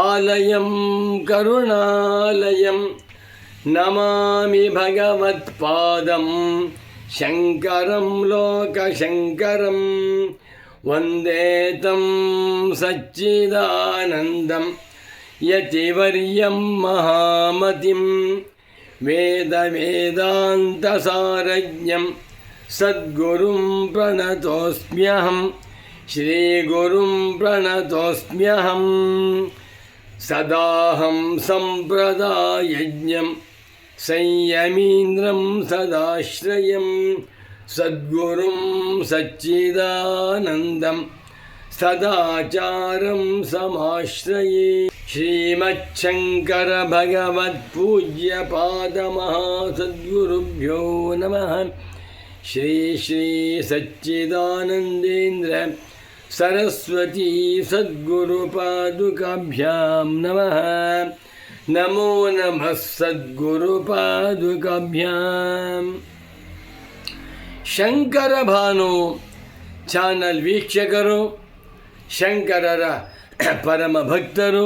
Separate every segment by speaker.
Speaker 1: आलयं करुणालयं नमामि भगवत्पादं शङ्करं लोकशङ्करं वन्दे तं सच्चिदानन्दं यतिवर्यं महामतिं वेदवेदान्तसारज्ञं सद्गुरुं प्रणतोऽस्म्यहम् श्रीगुरुं प्रणतोऽस्म्यहम् सदाहं सम्प्रदायज्ञं संयमीन्द्रं सदाश्रयं सद्गुरुं सच्चिदानन्दं सदाचारं समाश्रये श्रीमच्छङ्करभगवत्पूज्यपादमहासद्गुरुभ्यो नमः श्री श्री सच्चिदानन्देन्द्र सरस्वती सद्गुरुपादुकाभ्यां नमः नमो नमः सद्गुरुपादुकाभ्याम् ಶಂಕರ ಭಾನು ಚಾನಲ್ ವೀಕ್ಷಕರು ಶಂಕರರ ಪರಮ ಭಕ್ತರು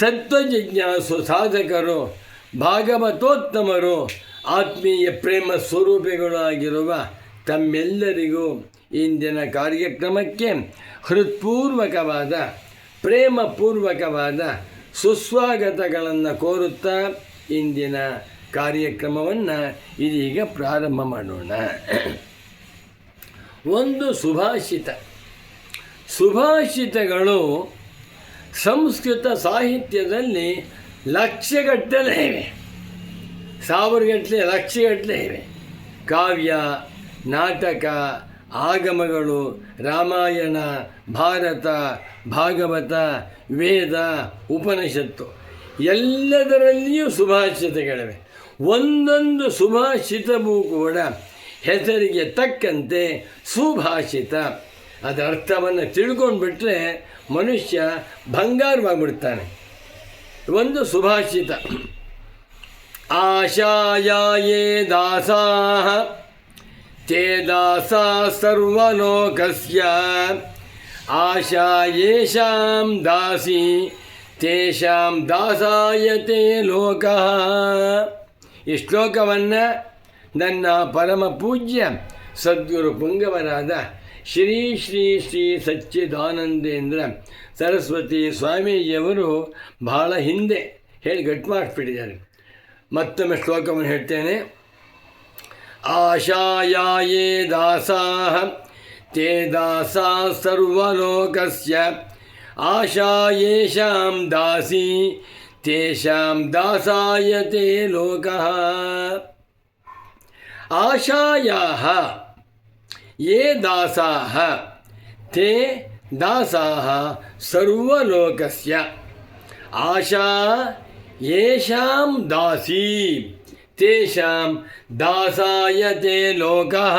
Speaker 1: ತತ್ವಜಿಜ್ಞಾಸು ಸಾಧಕರು ಭಾಗವತೋತ್ತಮರು ಆತ್ಮೀಯ ಪ್ರೇಮ ಸ್ವರೂಪಿಗಳಾಗಿರುವ ತಮ್ಮೆಲ್ಲರಿಗೂ ಇಂದಿನ ಕಾರ್ಯಕ್ರಮಕ್ಕೆ ಹೃತ್ಪೂರ್ವಕವಾದ, ಪ್ರೇಮಪೂರ್ವಕವಾದ ಸುಸ್ವಾಗತಗಳನ್ನು ಕೋರುತ್ತಾ ಇಂದಿನ ಕಾರ್ಯಕ್ರಮವನ್ನು ಇದೀಗ ಪ್ರಾರಂಭ ಮಾಡೋಣ. ಒಂದು ಸುಭಾಷಿತ. ಸುಭಾಷಿತಗಳು ಸಂಸ್ಕೃತ ಸಾಹಿತ್ಯದಲ್ಲಿ ಲಕ್ಷಗಟ್ಟಲೆ ಇವೆ. ಸಾವಿರಗಟ್ಟಲೆ ಲಕ್ಷಗಟ್ಟಲೆ ಇವೆ. ಕಾವ್ಯ, ನಾಟಕ ಆಗಮಗಳು ರಾಮಾಯಣ, ಭಾರತ, ಭಾಗವತ, ವೇದ, ಉಪನಿಷತ್ತು ಎಲ್ಲದರಲ್ಲಿಯೂ ಸುಭಾಷಿತಗಳಿವೆ ಒಂದೊಂದು ಸುಭಾಷಿತವೂ ಕೂಡ ಹೆಸರಿಗೆ ತಕ್ಕಂತೆ ಸುಭಾಷಿತ ಅದರ ಅರ್ಥವನ್ನು ತಿಳ್ಕೊಂಡ್ಬಿಟ್ರೆ ಮನುಷ್ಯ ಬಂಗಾರವಾಗಿಬಿಡ್ತಾನೆ. ಒಂದು ಸುಭಾಷಿತ ಆಶಾಯಾಯೇ ದಾಸಾಹ ते दासा सर्वलोकस्य आशा येषां दासी तेषां ದಾಸಾಯತೆ ಲೋಕಃ ಈ ಶ್ಲೋಕವನ್ನು ನನ್ನ ಪರಮ ಪೂಜ್ಯ ಸದ್ಗುರು ಪುಂಗವರಾದ ಶ್ರೀ ಶ್ರೀ ಶ್ರೀ ಸಚ್ಚಿದಾನಂದೇಂದ್ರ ಸರಸ್ವತಿ ಸ್ವಾಮೀಜಿಯವರು ಬಹಳ ಹಿಂದೆ ಹೇಳಿ ಗಟ್ಟು ಮಾಡಿಸ್ಬಿಟ್ಟಿದ್ದಾರೆ ಮತ್ತೊಮ್ಮೆ ಶ್ಲೋಕವನ್ನು ಹೇಳ್ತೇನೆ आशाया ये दासाः, ते दासाः सर्वलोकस्य। आशा येषां दासी तेषां दासाय ते लोकः। आशायाः, ये दासाः, ते दासाः सर्वलोकस्य। आशा येषां दासी। ತೇಷಾಂ ದಾಸಾಯತೆ ಲೋಕಃ.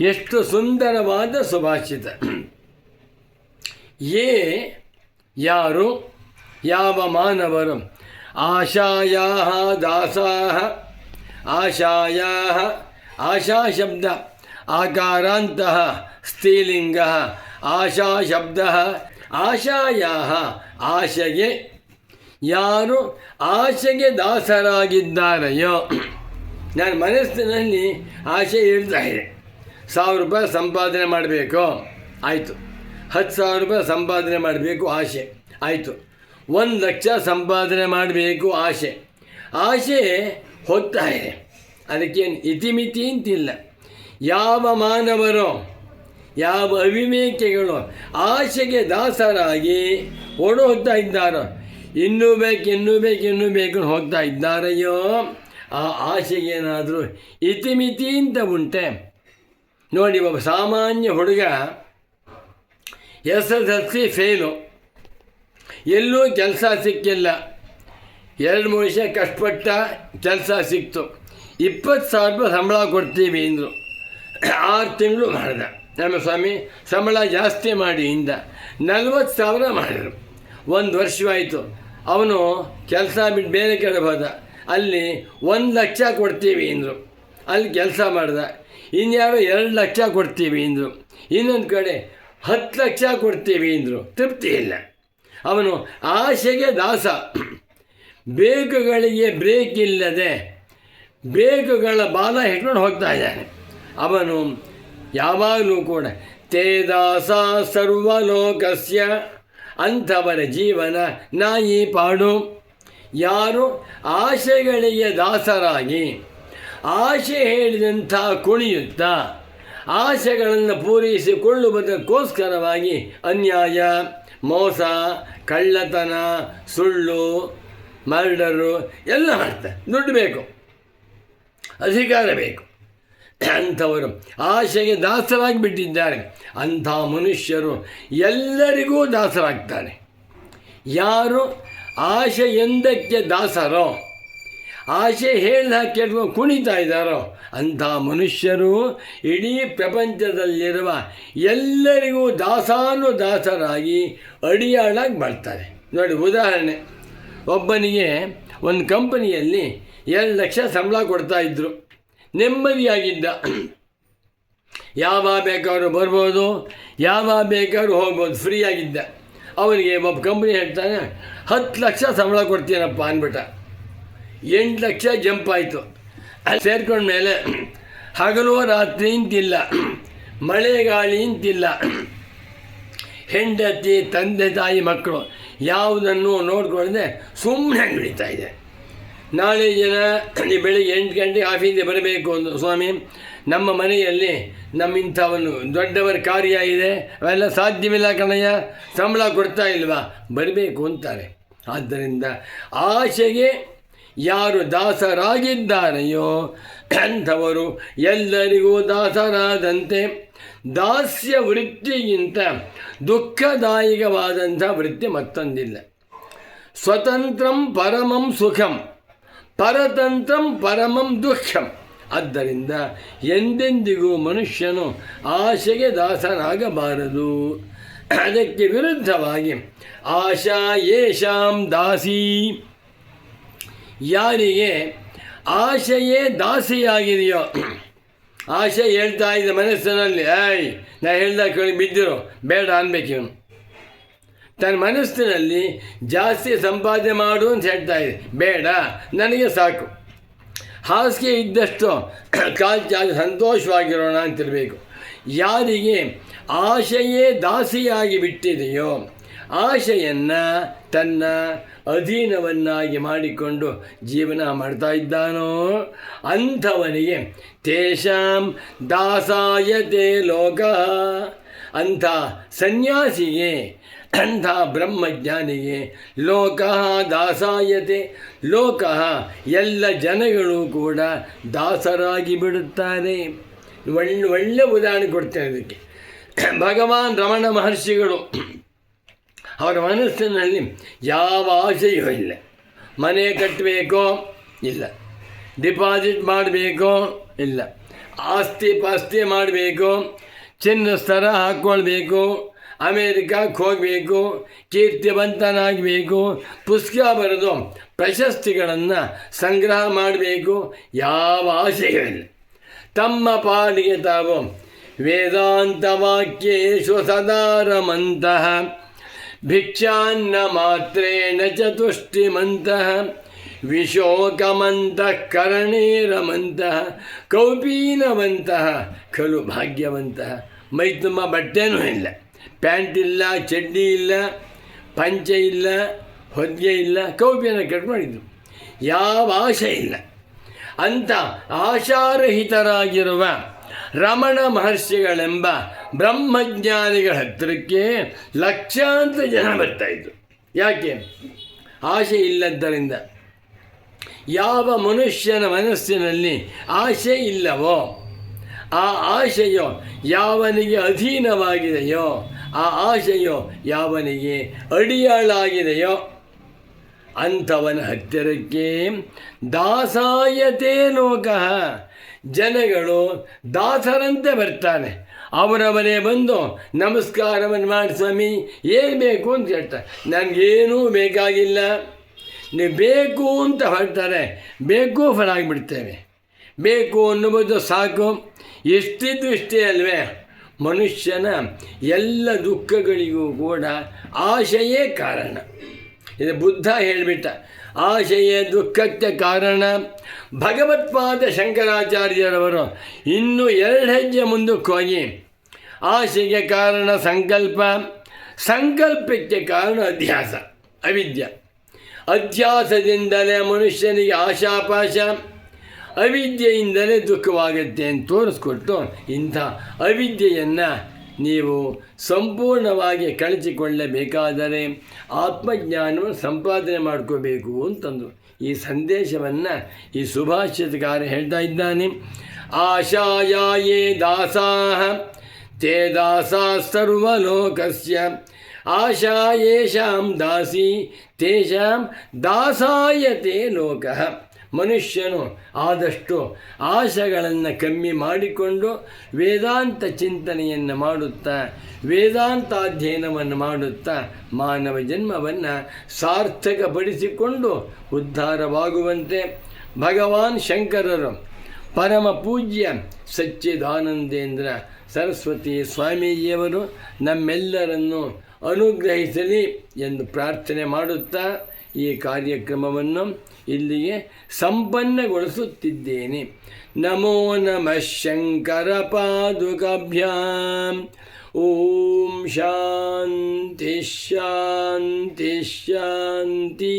Speaker 1: ಎಷ್ಟು ಸುಂದರವಾದ ಸುಭಾಷಿತ. ಯೇ ಯಾರು? ಯಾವ ಮಾನವರು? ಆಶಾಯಾ ದಾಸಾ ಆಶಾಯಾ ಆಶಾ ಶಬ್ದ. ಆಕಾರಾಂತ ಸ್ತ್ರೀಲಿಂಗ. ಆಶಾ ಶಬ್ದ. ಆಶಾಯಾ ಆಶೆಗೆ ಯಾರು ಆಶೆಗೆ ದಾಸರಾಗಿದ್ದಾರೆಯೋ. ನಾನು ಮನಸ್ಸಿನಲ್ಲಿ ಆಸೆ ಹೇಳ್ತಾ ಇದೆ. ಸಾವಿರ ರೂಪಾಯಿ ಸಂಪಾದನೆ ಮಾಡಬೇಕು. ಆಯಿತು. ಹತ್ತು ಸಾವಿರ ರೂಪಾಯಿ ಸಂಪಾದನೆ ಮಾಡಬೇಕು ಆಸೆ ಆಯಿತು. ಒಂದು ಲಕ್ಷ ಸಂಪಾದನೆ ಮಾಡಬೇಕು ಆಸೆ ಆಸೆ ಹೋಗ್ತಾ ಇದೆ. ಅದಕ್ಕೇನು ಇತಿಮಿತಿ ಅಂತಿಲ್ಲ. ಯಾವ ಮಾನವರು, ಯಾವ ಅವಿವೇಕಿಗಳು ಆಶೆಗೆ ದಾಸರಾಗಿ ಓಡೋಗ್ತಾ ಇದ್ದಾರೋ ಇನ್ನೂ ಬೇಕು ಇನ್ನೂ ಬೇಕು ಇನ್ನೂ ಬೇಕು ಹೋಗ್ತಾ ಇದ್ದಾರೆಯೋ? ಆ ಆಸೆಗೇನಾದರೂ ಇತಿಮಿತಿ ಅಂತ ಉಂಟೆ. ನೋಡಿ, ಒಬ್ಬ ಸಾಮಾನ್ಯ ಹುಡುಗ S S L C fail. ಎಲ್ಲೂ ಕೆಲಸ ಸಿಕ್ಕಿಲ್ಲ. ಎರಡು ಮೂರು ವರ್ಷ ಕಷ್ಟಪಟ್ಟ ಕೆಲಸ ಸಿಕ್ತು. ಇಪ್ಪತ್ತು ಸಾವಿರ ರೂಪಾಯಿ ಸಂಬಳ ಕೊಡ್ತೀವಿ ಅಂದರು. ಆರು ತಿಂಗಳು ಮಾಡಿದ. ನಮ್ಮ ಸ್ವಾಮಿ, ಸಂಬಳ ಜಾಸ್ತಿ ಮಾಡಿ ಇಂದ. ನಲ್ವತ್ತು ಸಾವಿರ ಮಾಡಿದರು. ಒಂದು ವರ್ಷವಾಯಿತು. ಅವನು ಕೆಲಸ ಬಿಟ್ಟು ಬೇರೆ ಕಡೆ ಹೋದ. ಅಲ್ಲಿ ಒಂದು ಲಕ್ಷ ಕೊಡ್ತೀವಿ ಅಂದರು ಅಲ್ಲಿ ಕೆಲಸ ಮಾಡ್ದ. ಇನ್ಯಾವ ಎರಡು ಲಕ್ಷ ಕೊಡ್ತೀವಿ ಅಂದರು ಇನ್ನೊಂದು ಕಡೆ ಹತ್ತು ಲಕ್ಷ ಕೊಡ್ತೀವಿ ಅಂದರು ತೃಪ್ತಿ ಇಲ್ಲ. ಅವನು ಆಸೆಗೆ ದಾಸ. ಬೇಕುಗಳಿಗೆ ಬ್ರೇಕ್ ಇಲ್ಲದೆ ಬೇಕುಗಳ ಬಾಲ ಹಿಡ್ಕೊಂಡು ಹೋಗ್ತಾ ಇದ್ದಾನೆ. ಅವನು ಯಾವಾಗಲೂ ಕೂಡ ತೇ ದಾಸ ಸರ್ವಲೋಕಸ್ಯ ಅಂಥವರ ಜೀವನ ನಾಯಿ ಪಾಡು. ಯಾರು ಆಶೆಗಳಿಗೆ ದಾಸರಾಗಿ ಆಶೆ ಹೇಳಿದಂಥ ಕುಣಿಯುತ್ತಾ ಆಶೆಗಳನ್ನು ಪೂರೈಸಿಕೊಳ್ಳುವುದಕ್ಕೋಸ್ಕರವಾಗಿ ಅನ್ಯಾಯ, ಮೋಸ, ಕಳ್ಳತನ, ಸುಳ್ಳು, ಮರ್ಡರು ಎಲ್ಲ ಮಾಡ್ತಾರೆ. ದುಡ್ಡು ಬೇಕು, ಅಧಿಕಾರ ಬೇಕು. ಅಂಥವರು ಆಶೆಗೆ ದಾಸರಾಗಿ ಬಿಟ್ಟಿದ್ದಾರೆ ಅಂಥ ಮನುಷ್ಯರು ಎಲ್ಲರಿಗೂ ದಾಸರಾಗ್ತಾರೆ. ಯಾರು ಆಶೆ ಎಂದಕ್ಕೆ ದಾಸರೋ ಆಶೆ ಹೇಳಿದ ಕೇಳ್ಕೊಂಡು ಕುಣಿತಾ ಇದ್ದಾರೋ, ಅಂಥ ಮನುಷ್ಯರು ಇಡೀ ಪ್ರಪಂಚದಲ್ಲಿರುವ ಎಲ್ಲರಿಗೂ ದಾಸಾನು ದಾಸರಾಗಿ ಅಡಿಯಾಳಾಗಿ ಬರ್ತಾರೆ ನೋಡಿ, ಉದಾಹರಣೆ. ಒಬ್ಬನಿಗೆ ಒಂದು ಕಂಪನಿಯಲ್ಲಿ ಎರಡು ಲಕ್ಷ ಸಂಬಳ ಕೊಡ್ತಾ ಇದ್ದರು ನೆಮ್ಮದಿಯಾಗಿದ್ದ. ಯಾವಾಗ ಬೇಕಾದ್ರೂ ಬರ್ಬೋದು ಯಾವಾಗ ಬೇಕಾದ್ರೂ ಹೋಗ್ಬೋದು ಫ್ರೀ ಆಗಿದ್ದ ಅವನಿಗೆ ಒಬ್ಬ ಕಂಪ್ನಿ ಹೇಳ್ತಾನೆ, ಹತ್ತು ಲಕ್ಷ ಸಂಬಳ ಕೊಡ್ತೀನಪ್ಪ ಅಂದ್ಬಿಟ್ಟ. ಎಂಟು ಲಕ್ಷ ಜಂಪ್ ಆಯಿತು. ಅಲ್ಲಿ ಸೇರ್ಕೊಂಡ್ಮೇಲೆ ಹಗಲು ರಾತ್ರಿ ಇಂತಿಲ್ಲ ಮಳೆ ಗಾಳಿ ಇಂತಿಲ್ಲ ಹೆಂಡತಿ, ತಂದೆ, ತಾಯಿ, ಮಕ್ಕಳು ಯಾವುದನ್ನು ನೋಡ್ಕೊಳ್ಳದೆ ಸುಮ್ಮನೆ ನಡೀತಾ ಇದೆ. ನಾಳೆ ಜನ ಬೆಳಿಗ್ಗೆ ಎಂಟು ಗಂಟೆಗೆ ಆಫೀಸಿಗೆ ಬರಬೇಕು ಅಂದು ಸ್ವಾಮಿ, ನಮ್ಮ ಮನೆಯಲ್ಲಿ ನಮ್ಮಿಂಥವನು ದೊಡ್ಡವರ ಕಾರ್ಯ ಇದೆ, ಅವೆಲ್ಲ ಸಾಧ್ಯವಿಲ್ಲ ಕಣಯ್ಯ, ಸಂಬಳ ಕೊಡ್ತಾ ಇಲ್ವಾ? ಬರಬೇಕು ಅಂತಾರೆ. ಆದ್ದರಿಂದ ಆಶೆಗೆ ಯಾರು ದಾಸರಾಗಿದ್ದಾರೆಯೋ, ಅಂಥವರು ಎಲ್ಲರಿಗೂ ದಾಸರಾದಂತೆ, ದಾಸ್ಯ ವೃತ್ತಿಗಿಂತ ದುಃಖದಾಯಕವಾದಂಥ ವೃತ್ತಿ ಮತ್ತೊಂದಿಲ್ಲ. ಸ್ವತಂತ್ರಂ ಪರಮಂ ಸುಖಂ. ಪರತಂತ್ರಂ ಪರಮಂ ದುಃಖಂ. ಆದ್ದರಿಂದ ಎಂದೆಂದಿಗೂ ಮನುಷ್ಯನು ಆಶೆಗೆ ದಾಸನಾಗಬಾರದು. ಅದಕ್ಕೆ ವಿರುದ್ಧವಾಗಿ ಆಶಾ ಯೇಷಾಂ ದಾಸಿ. ಯಾರಿಗೆ ಆಶೆಯೇ ದಾಸಿಯಾಗಿದೆಯೋ, ಆಶೆ ಹೇಳ್ತಾ ಇದೆ ಮನಸ್ಸಿನಲ್ಲಿ, ಏಯ್, ನಾ ಹೇಳ್ದ ಕೇಳಿ ಬಿದ್ದಿರೋ, ಬೇಡ ಅನ್ಬೇಕು ಇವನು ತನ್ನ ಮನಸ್ಸಿನಲ್ಲಿ ಜಾಸ್ತಿ ಸಂಪಾದನೆ ಮಾಡು ಅಂತ ಹೇಳ್ತಾ ಇದೆ ಬೇಡ, ನನಗೆ ಸಾಕು. ಹಾಸಿಗೆ ಇದ್ದಷ್ಟು ಕಾಲು ಜಾಗ ಸಂತೋಷವಾಗಿರೋಣ ಅಂತಿರಬೇಕು ಯಾರಿಗೆ ಆಶೆಯೇ ದಾಸಿಯಾಗಿ ಬಿಟ್ಟಿದೆಯೋ, ಆಶೆಯನ್ನು ತನ್ನ ಅಧೀನವನ್ನಾಗಿ ಮಾಡಿಕೊಂಡು ಜೀವನ ಮಾಡ್ತಾ ಇದ್ದಾನೋ, ಅಂಥವನಿಗೆ ತೇಷಾಂ ದಾಸಾಯತೆ ಲೋಕ. ಅಂಥ ಸನ್ಯಾಸಿಗೆ ಅಂಥ ಬ್ರಹ್ಮಜ್ಞಾನಿಗೆ ಲೋಕ ದಾಸಾಯತೆ. ಲೋಕ ಎಲ್ಲ ಜನಗಳು ಕೂಡ ದಾಸರಾಗಿ ಬಿಡುತ್ತಾರೆ. ಒಳ್ಳೆ ಒಳ್ಳೆ ಉದಾಹರಣೆ ಕೊಡ್ತೇನೆ ಅದಕ್ಕೆ. ಭಗವಾನ್ ರಮಣ ಮಹರ್ಷಿಗಳು ಅವರ ಮನಸ್ಸಿನಲ್ಲಿ ಯಾವ ಆಶೆಯೂ ಇಲ್ಲ. ಮನೆ ಕಟ್ಟಬೇಕೋ ಇಲ್ಲ. ಡಿಪಾಸಿಟ್ ಮಾಡಬೇಕೋ? ಇಲ್ಲ. ಆಸ್ತಿ ಪಾಸ್ತಿ ಮಾಡಬೇಕು? ಚಿನ್ನ ಸ್ತರ ಹಾಕ್ಕೊಳ್ಬೇಕು? ಅಮೇರಿಕಕ್ಕೆ ಹೋಗಬೇಕು, ಕೀರ್ತಿವಂತನಾಗಬೇಕು ಪುಸ್ತಕ ಬರೆದು ಪ್ರಶಸ್ತಿಗಳನ್ನು ಸಂಗ್ರಹ ಮಾಡಬೇಕು, ಯಾವ ಆಸೆಗಳಿಲ್ಲ. ತಮ್ಮ ಪಾಡಿಗೆ ತಾವು ವೇದಾಂತ ವಾಕ್ಯೇಶು ಸದಾರಮಂತಹ, ಭಿಕ್ಷಾನ್ನ ಮಾತ್ರೇಣ ಚತುಷ್ಟಿಮಂತಹ ವಿಶೋಕಮಂತ ಕರಣೇರಮಂತಹ, ಕೌಪೀನವಂತಹ, ಖಲು ಭಾಗ್ಯವಂತಹ. ಮೈ ತುಂಬ ಬಟ್ಟೆನೂ ಇಲ್ಲ. ಪ್ಯಾಂಟ್ ಇಲ್ಲ, ಚಡ್ಡಿ ಇಲ್ಲ, ಪಂಚೆ ಇಲ್ಲ, ಹೊದ್ಗೆ ಇಲ್ಲ, ಕೌಪಿಯನ್ನು ಕಟ್ಕೊಂಡಿದ್ದು ಯಾವ ಆಶೆ ಇಲ್ಲ. ಅಂಥ ಆಶಾರಹಿತರಾಗಿರುವ ರಮಣ ಮಹರ್ಷಿಗಳೆಂಬ ಬ್ರಹ್ಮಜ್ಞಾನಿಗಳ ಹತ್ತಿರಕ್ಕೆ ಲಕ್ಷಾಂತರ ಜನ ಬರ್ತಾಯಿದ್ರು ಯಾಕೆ? ಆಶೆ ಇಲ್ಲದ್ದರಿಂದ. ಯಾವ ಮನುಷ್ಯನ ಮನಸ್ಸಿನಲ್ಲಿ ಆಶೆ ಇಲ್ಲವೋ, ಆ ಆಶೆಯೋ ಯಾವನಿಗೆ ಅಧೀನವಾಗಿದೆಯೋ ಆ ಆಶೆಯು ಯಾವನಿಗೆ ಅಡಿಯಾಳಾಗಿದೆಯೋ ಅಂಥವನ ಹತ್ತಿರಕ್ಕೆ ದಾಸಾಯತೆ ಲೋಕ. ಜನಗಳು ದಾಸರಂತೆ ಬರ್ತಾನೆ. ಅವರವರೇ ಬಂದು ನಮಸ್ಕಾರವನ್ನು ಮಾಡಿ, ಸ್ವಾಮಿ, ಏನು ಬೇಕು ಅಂತ ಹೇಳ್ತಾರೆ. ನನಗೇನೂ ಬೇಕಾಗಿಲ್ಲ. ನೀವು ಬೇಕು ಅಂತ ಹೇಳ್ತಾರೆ. ಬೇಕು ಹೊರಾಗಿಬಿಡ್ತೇವೆ ಬೇಕು ಅನ್ನುವುದು ಸಾಕು. ಎಷ್ಟಿದ್ದು ಇಷ್ಟೇ ಅಲ್ವೇ. ಮನುಷ್ಯನ ಎಲ್ಲ ದುಃಖಗಳಿಗೂ ಕೂಡ ಆಶೆಯೇ ಕಾರಣ. ಇದು ಬುದ್ಧ ಹೇಳಿಬಿಟ್ಟ, ಆಶಯ ದುಃಖಕ್ಕೆ ಕಾರಣ ಭಗವತ್ಪಾದ ಶಂಕರಾಚಾರ್ಯರವರು ಇನ್ನೂ ಎರಡು ಹೆಜ್ಜೆ ಮುಂದಕ್ಕೆ ಹೋಗಿ, ಆಶೆಗೆ ಕಾರಣ ಸಂಕಲ್ಪ, ಸಂಕಲ್ಪಕ್ಕೆ ಕಾರಣ ಅಧ್ಯಾಸ, ಅವಿದ್ಯ. ಅಧ್ಯಾಸದಿಂದಲೇ ಮನುಷ್ಯನಿಗೆ ಆಶಾಪಾಶ ಅವಿದ್ಯೆಯಿಂದಲೇ ದುಃಖವಾಗುತ್ತೆ ಅಂತ ತೋರಿಸ್ಕೊಟ್ಟು ಇಂಥ ಅವಿದ್ಯೆಯನ್ನು ನೀವು ಸಂಪೂರ್ಣವಾಗಿ ಕಳಚಿಕೊಳ್ಳಬೇಕಾದರೆ ಆತ್ಮಜ್ಞಾನವನ್ನು ಸಂಪಾದನೆ ಮಾಡ್ಕೋಬೇಕು ಅಂತಂದು ಈ ಸಂದೇಶವನ್ನು ಈ ಸುಭಾಷಿತಕಾರ ಹೇಳ್ತಾ ಇದ್ದಾನೆ. ಆಶಾಯೇ ದಾಸಾಹ, ತೇ ದಾಸಾ ಸರ್ವಲೋಕಸ್ಯ. ಆಶಾ ಯೇಷಾಂ ದಾಸಿ, ತೇಷಾಂ ದಾಸಾಯತೆ ಲೋಕಃ. ಮನುಷ್ಯನು ಆದಷ್ಟು ಆಶೆಗಳನ್ನು ಕಮ್ಮಿ ಮಾಡಿಕೊಂಡು ವೇದಾಂತ ಚಿಂತನೆಯನ್ನು ಮಾಡುತ್ತಾ ವೇದಾಂತ ಅಧ್ಯಯನವನ್ನು ಮಾಡುತ್ತಾ ಮಾನವ ಜನ್ಮವನ್ನು ಸಾರ್ಥಕಪಡಿಸಿಕೊಂಡು ಉದ್ಧಾರವಾಗುವಂತೆ ಭಗವಾನ್ ಶಂಕರರು ಪರಮ ಪೂಜ್ಯ ಸಚ್ಚಿದಾನಂದೇಂದ್ರ ಸರಸ್ವತಿ ಸ್ವಾಮೀಜಿಯವರು ನಮ್ಮೆಲ್ಲರನ್ನು ಅನುಗ್ರಹಿಸಲಿ ಎಂದು ಪ್ರಾರ್ಥನೆ ಮಾಡುತ್ತಾ ಈ ಕಾರ್ಯಕ್ರಮವನ್ನು ಇಲ್ಲಿಗೆ ಸಂಪನ್ನಗೊಳಿಸುತ್ತಿದ್ದೇನೆ. ನಮೋ ನಮಃ ಶಂಕರ ಪಾದುಕಾಭ್ಯಾಂ ಓಂ ಶಾಂತಿ ಶಾಂತಿ ಶಾಂತಿ.